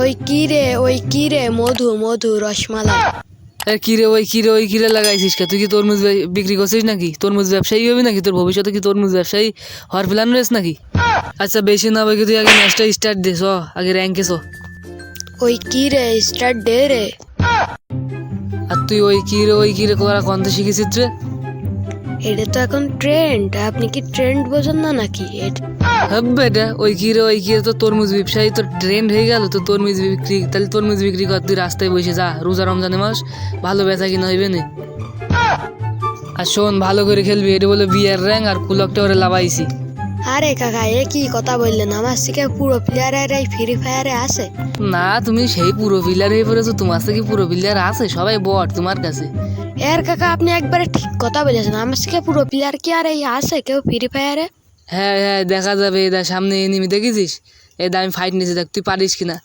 ওই কি রে ওই কি রে মধু মধু রসমালাই। এ কিরে ওই কিরে ওই কিরে লাগাইছিস কে? তুই কি তরমুজ বিক্রি করছিস নাকি? তরমুজ ব্যবসায়ী হবি নাকি? তোর ভবিষ্যতে কি তরমুজ ব্যবসায়ী হওয়ার প্ল্যান রয়েছে নাকি? আচ্ছা বেশি না হবে তুই আগে ম্যাচটা স্টার্ট দে চ আগে র্যাঙ্কে চ। ওই কি রে স্টার্ট দে রে। আর তুই ওই কিরে ওই কিরে করা কন্তে শিখেছিস রে? এটা তো এখন ট্রেন্ড আপনি কি ট্রেন্ড বোঝেন না নাকি? হ্যাঁ বেটা, ওই কিরে ওই কিরে তো তরমুজ ব্যবসায়ী তো ট্রেন্ড হয়ে গেল, তো তরমুজ বিক্রি, তাহলে তরমুজ বিক্রি কর, তুই রাস্তায় বসে যা, রোজা রমজানে মাস, ভালো বেচা কিনা হইবে না। আর শোন, ভালো করে খেলবি, এটা বলে বিয়ার র্যাং আর কুলকটা ওরে লাভাইছি আরে কাকা এ কি কথা বললেন? আমার থেকে পুরো প্লেয়ার এই ফ্রি ফায়ারে আছে। না তুমি সেই পুরো প্লেয়ার হয়ে পড়েছো। তোমার থেকে পুরো প্লেয়ার আছে সবাই বট তোমার কাছে। এর কাকা আপনি একবারে ঠিক কথা বলেছেন। আমার থেকে পুরো প্লেয়ার কি আর এই আছে কেউ ফ্রি ফায়ারে হ্যাঁ হ্যাঁ দেখা যাবে। এদা সামনে এনিমি দেখেছিস? এদা আমি ফাইট নিয়েছি দেখ তুই পারিস কিনা?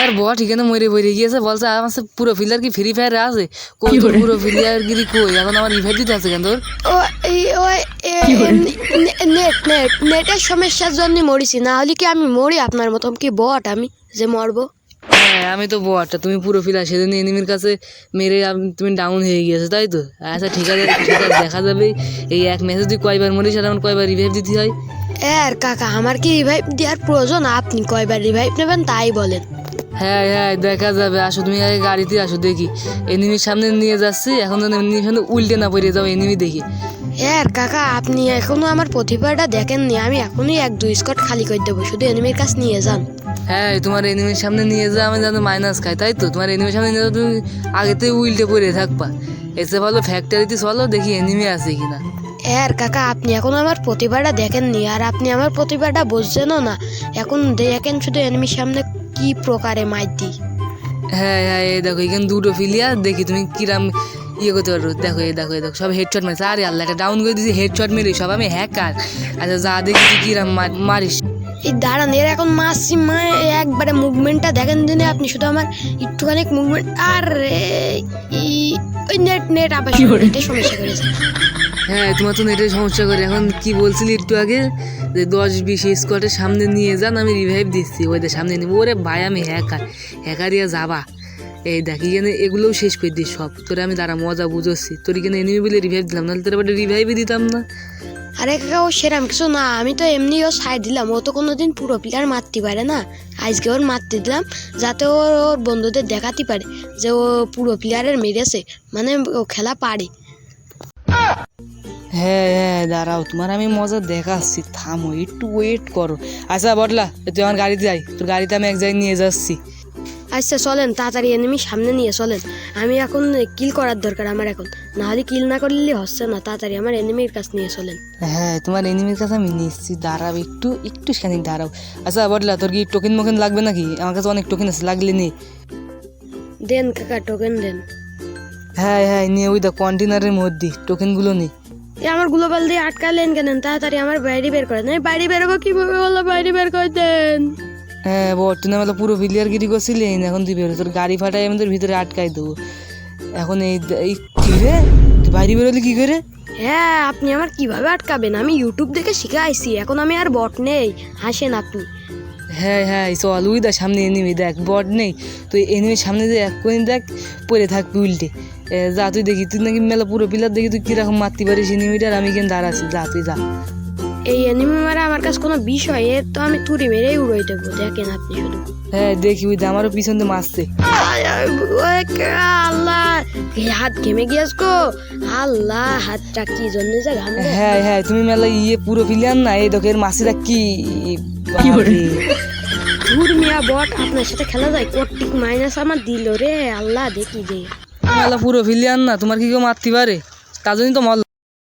আর বট এখানে মরে মরে গিয়েছে বলছে আমার পুরো প্লেয়ার কি ফ্রি ফায়ারে আছে? তোর পুরো প্লেয়ার গিরি কই? এখন আমার রিভাইভ দিতে আছে কেন তোর? নেট নেট নেটের সমস্যার জন্য মরিছি। না হলে কি আমি মরি আপনার মতন? কি বট আমি যে মরবো? হ্যাঁ আমি তো বট তুমি পুরো প্লেয়ার সেদিন এনিমির কাছে মেরে আম- তুমি ডাউন হয়ে গিয়েছো তাই তো? আচ্ছা ঠিক আছে ঠিক আছে দেখা যাবে। এই এক ম্যাচে তুই কয়বার মরিস আর আমার কয়বার রিভাইভ দিতে হয়? এর কাকা আমার কি রিভাইভ দেওয়ার প্রয়োজন? আপনি কয়বার রিভাইভ নেবেন তাই বলেন। হ্যাঁ হ্যাঁ দেখা যাবে। আসো তুমি আগে গাড়িতে আসো দেখি। এনিমির সামনে নিয়ে যাচ্ছি এখন যেন এনিমির সামনে উল্টে না পড়ে যাও এনিমি দেখি। এর কাকা আপনি এখনও আমার প্রতিভাটা দেখেননি। আমি এখনই এক দুই স্কট খালি করে দেবো। শুধু এনিমির কাছে নিয়ে যান। হ্যাঁ তোমার এনিমির সামনে নিয়ে যা আমি যেন মাইনাস খাই তাই তো? তোমার এনিমির সামনে নিয়ে তুমি আগেতে উল্টে পড়ে থাকবা। এসে ভালো ফ্যাক্টরিতে চলো দেখি এনিমি আছে কিনা। এর কাকা আপনি এখন আমার প্রতিভাটা দেখেননি আর আপনি আমার প্রতিভাটা বুঝছেনও না। এখন দেখেন শুধু এনিমির সামনে কি প্রকারে মাইর দিই হ্যাঁ হ্যাঁ এই দেখো এখানে দুটো ফিলিয়ার দেখি তুমি কিরাম ইয়ে করতে পারব। দেখো এই দেখো এই দেখো সব হেডশট মারছে। আরে আল্লাহ এটা ডাউন করে দিয়েছি হেডশট মেরে সব আমি হ্যাকার আচ্ছা যা দেখি তুই কিরাম মারিস। এই দাঁড়ান এর এখন মাসি মা একবারে মুভমেন্টটা দেখেন দিনে আপনি শুধু আমার একটুখানি মুভমেন্ট আর ওই নেট নেট আবার সমস্যা করেছে হ্যাঁ তোমার তো নেটের সমস্যা করে। এখন কি বলছিলি একটু আগে? যে দশ বিশ স্কোয়াডের সামনে নিয়ে যান আমি রিভাইভ দিচ্ছি। ওদের সামনে নিব। ওরে ভাই আমি হ্যাকার হ্যাকারিয়া যাবা। এই দেখ এখানে এগুলোও শেষ করে দিই সব। তোরে আমি দাঁড়া মজা বুঝোচ্ছি। তোর এখানে এনিমি বলে রিভাইভ দিলাম নাহলে তোর এবার রিভাইভই দিতাম না। আরে কাকা ও সেরাম কিছু না আমি তো এমনি ও সাইড দিলাম। ও তো কোনোদিন পুরো প্লেয়ার মারতে পারে না। আজকে ওর মারতে দিলাম যাতে ও ওর বন্ধুদের দেখাতে পারে যে ও পুরো প্লেয়ারের মেরেছে মানে ও খেলা পারে। হ্যাঁ হ্যাঁ দাঁড়াও তোমার আমি মজা দেখাচ্ছি। থামো একটু ওয়েট করো। আচ্ছা বটলা তুই আমার গাড়িতে যাই তোর গাড়িতে আমি এক জায়গায় নিয়ে যাচ্ছি। আচ্ছা চলেন তাড়াতাড়ি এনিমি সামনে নিয়ে চলেন। আমি এখন কিল করার দরকার আমার এখন। না হলে কিল না করলে হচ্ছে না তাড়াতাড়ি আমার এনিমির কাছে নিয়ে চলেন। হ্যাঁ তোমার এনিমির কাছে আমি নিচ্ছি। দাঁড়াও একটু একটু সেখানে দাঁড়াও। আচ্ছা বটলা তোর কি টোকেন মোকেন লাগবে নাকি? আমার কাছে অনেক টোকেন আছে লাগলে নে। দেন কাকা টোকেন দেন। হ্যাঁ হ্যাঁ নিয়ে ওই দা কন্টেনারের মধ্যে টোকেনগুলো নে। এ আমার গ্লোবাল দিয়ে আটকালেন কেন? তাড়াতাড়ি আমার বাইরে বের করেন। দেন বাইরে বেরোবো কীভাবে বলো? বাইরে বের করে দেন। হ্যাঁ বর্তমানে মেলা পুরো ভিলিয়ার গিরি করছিলি এখন তুই বেরো তোর গাড়ি ফাটাই আমি তোর ভিতরে আটকাই দেবো। এখন এই এই কি রে? তুই বাইরে বেরোলি কি করে? হ্যাঁ আপনি আমার কীভাবে আটকাবেন? আমি ইউটিউব দেখে শিখে আইছি এখন আমি আর বট নেই। হাসেন আপনি। হ্যাঁ হ্যাঁ চল উই দেখ সামনে এনিমি দেখ বট নেই। তুই এনিমির সামনে যে এক কোন দেখ পড়ে থাকবি উল্টে। যা তুই দেখি তুই নাকি মেলা পুরো পিলার দেখি তুই কীরকম মারতে পারিস এনিমিটার আমি কেন দাঁড়াচ্ছি? যা তুই যা। এই এনিমি মারা আমার কাছে কোনো বিষয় এর তো আমি তুড়ি মেরেই উড়াই দেবো দেখেন আপনি শুধু। হ্যাঁ দেখি উই আমারও পিছন দিয়ে মারছে। আল্লাহ! এই হাত ঘেমে গিয়েছ গো? আল্লাহ হাতটা কি জন্য যে ঘামবে হ্যাঁ হ্যাঁ তুমি মেলা ইয়ে পুরো প্লেয়ার না এই দেখো এর মাসিরা কি? বাপরে। ধুর মিয়া বট আপনার সাথে খেলা যায় কোটিক মাইনাস আমার দিল রে আল্লাহ দেখি যে। মেলা পুরো প্লেয়ার না তোমার কি কেউ মারতে পারে? তার জন্যই তো মরলাম।